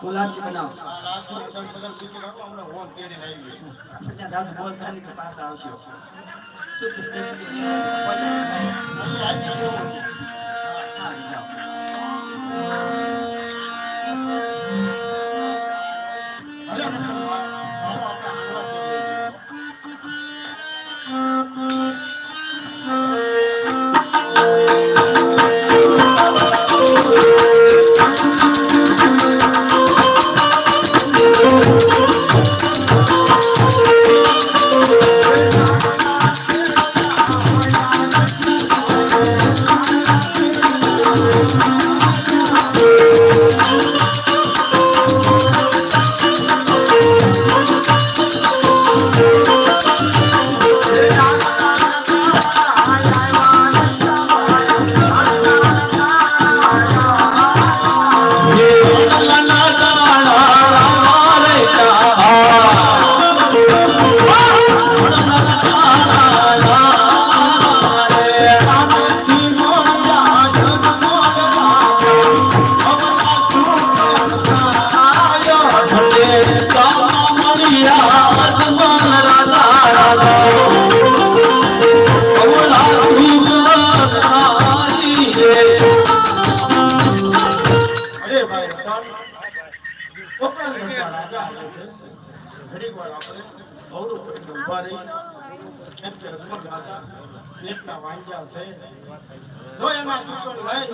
બનાવો બનાવ. ત્યાં દાસ બોલતા નહીં પાછા આવશો શું ભાઈ રતન, કોકણ આવે છે. ઘડીક વાર આપણે ઊભા રહી. કેમ કે રજમત રાજા પેટના વાંચ્યા છે. જો એના સુકન લઈ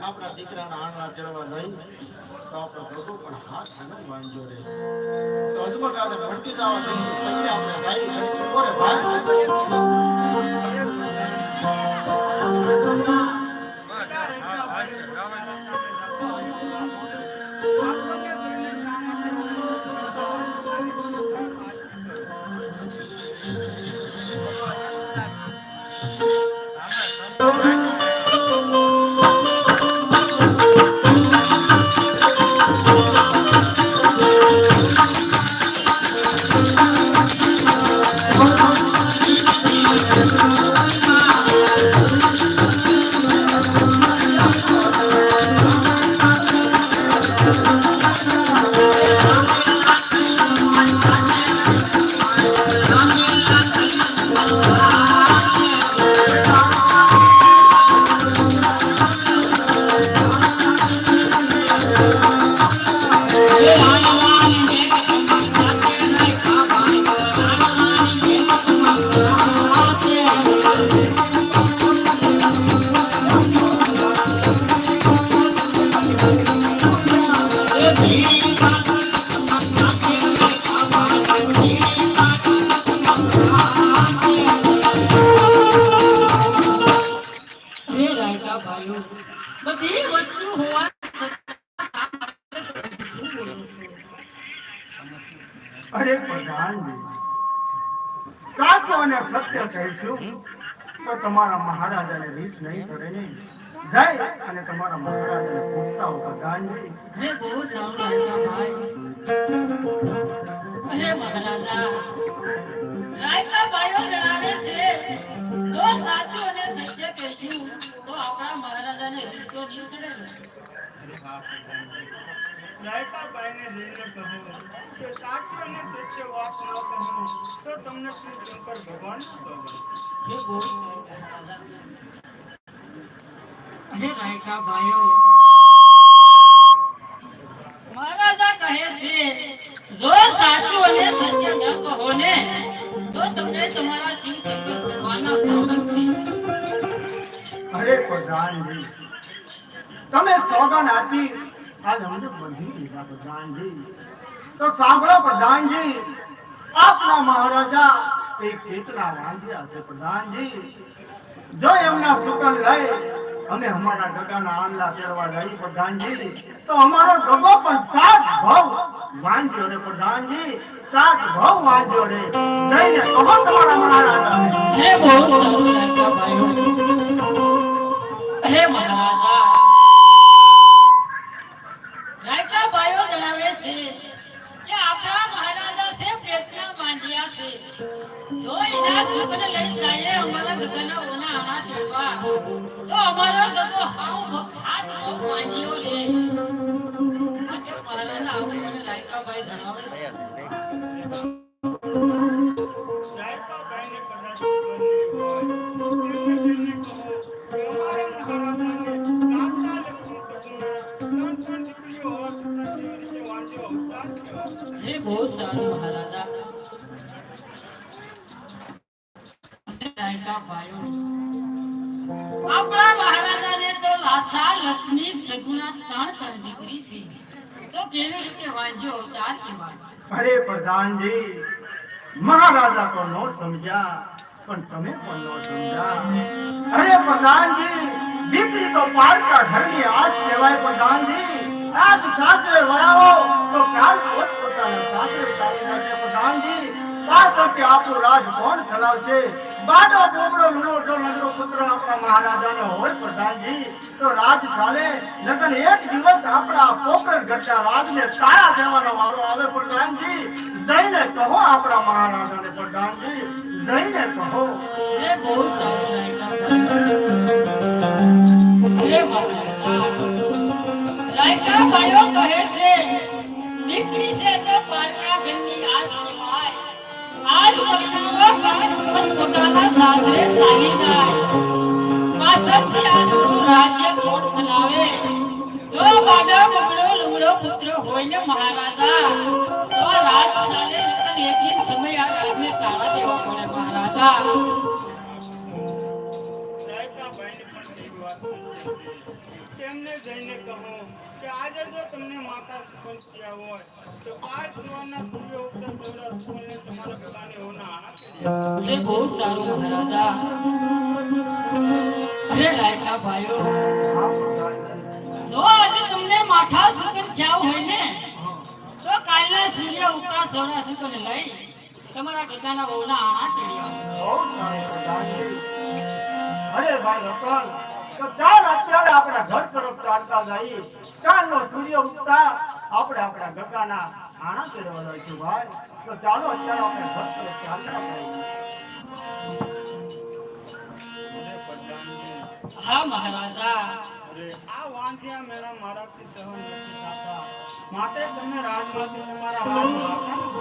આપણા દીકરાના આંગળા ચડવા લઈ તો આપણો પ્રભુ પણ હાથ ન વાંજો રહે તો અજમત રાજા ભટકી જવા પછી આપણે ગાઈ અરે અને સત્ય કહીશું તો તમારા મહારાજાને રીત નહીં કરે નહીં. જય અને તમારા મહારાજાને પૂછતા હો પ્રધાનજી જે બહુ સારું ભાઈ અરે મહારાજા રાયકા ભાઈઓ જણાવે છે જો સાચું અને સત્ય કહેશું તો આપણા મહારાજાને રિશ્તો નહીં સડે. રાયકાબાઈને જઈને કહો કે સાચું અને સત્ય વાત ન કહો તો તમને શું શંકર ભગવાન કહો? હે બહુ સારું હે રાયકા ભાઈઓ, મહારાજા કહે છે, જો સાચું અને સત્ય ન કહો તો તમને તમારા શિવ શંકર ભગવાનના સોગંદ છે. અરે પ્રધાનજી, તમે સોગન આપી આજ અમને બંધી લીધા પ્રધાનજી. તો સાંભળો પ્રધાનજી, આપના મહારાજા એ કેટલા વાંધ્યા છે પ્રધાનજી. જો એમના સુકન લઈ અમે અમારા ગગાના આંડલા પહેરવા જઈ પ્રધાનજી તો અમારો ગગો પણ સાત ભાવ વાંધ્યો રે પ્રધાનજી સાત ભાવ વાંધ્યો રે. જઈને કહો તમારા મહારાજાને હે બહુ સારું રાયકા ભાઈઓ. હે મહારાજા. રાયકા ભાઈઓ જણાવે છે કે આપણા મહારાજા છે પેટના બાંધ્યા છે. જો એના સુખને લઈ જાય અમારા ગગનના ઓના આણા દેવા તો અમારો ગગો હાવ હાથ બાંધ્યો લે માટે મહારાજા આવું મને લાગે રાયકાભાઈ જણાવે છે રાયકાભાઈને કદાચ નહીં હોય. એમને જઈને કહો કે અમારા મહારાજાને નામના લક્ષ્મી સગુણા ત્રણ ત્રણ દીકરીઓ હોવા છતાં કેવી રીતે વાંચ્યો અવતાર કહેવાય. જે બહુ સારું મહારાજા રાયકાભાઈઓ આપણા મહારાજાને તો લાસા લક્ષ્મી સગુણા ત્રણ ત્રણ દીકરી છે. તો કેવી રીતે વાંચ્યો અવતાર કહેવાય અરે પ્રધાનજી મહારાજા તો નો સમજ્યા, પણ તમે પણ નો સમજ્યા. અરે પ્રધાનજી દીકરી તો પારકા ઘરની આજ કહેવાય પ્રધાનજી આજ સાસરે વળાવો તો કાલ પોત પોતાના સાસરે ચાલી પ્રધાનજી આ તકે આપણું રાજ કોણ ચલાવશે? બાડો બોબડો જો નગરો પુત્ર આપણા મહારાજાને હોય પ્રધાનજી, તો રાજ ચાલે લગન એક દિવસ આપણા પોકળ ઘટતા રાજને તારા દેવાનો વારો આવે પ્રધાનજી. જઈને કહો આપણા મહારાજાને પ્રધાનજી, જઈને કહો. જે બહુ સારું મહારાજા રાયકાભાઈઓ કહે છે, દીકરી છે તો પાછા ઘરની આજ આજ ઉપર પોતાના સાસરે ચાલી જાય પાછળથી રાજ્ય કોણ ચલાવે જો બાડા બગડો લુગડો પુત્ર હોય ને મહારાજા તો રાજ ચાલે એક સમય આ રાજને ટાળા દેવા પડે મહારાજા તેમને જઈને કહો કે આજે જો તમને માતા થયા હોય તો પાંચ જુવાનના પૂર્વે ઉત્તર પહેલા રૂપોને તમારા પોતાને હોના આણા બહુ સારું મહારાજા. જે લાયકા ભાઈઓ. જો આજે તમને માથા સુકર જાવ હોય ને તો કાલના સૂર્ય ઉગતા સોના સુકન લઈ તમારા ગગાના બહુના આણા બહુ અરે ભાઈ રતન. તો ચાલ અત્યારે આપણા ઘર તરફ ચાલતા જઈએ કાલનો સૂર્ય ઉગતા આપણે આપણા ગગાના આણા કરવા જઈશું ભાઈ. તો ચાલો અત્યારે આપણે ઘર તરફ ચાલતા જઈએ હા મહારાજા. આ વાંખ્યા મેળા મારાથી સહન માટે તમે રાજમાંથી તમારા હાથ રાખો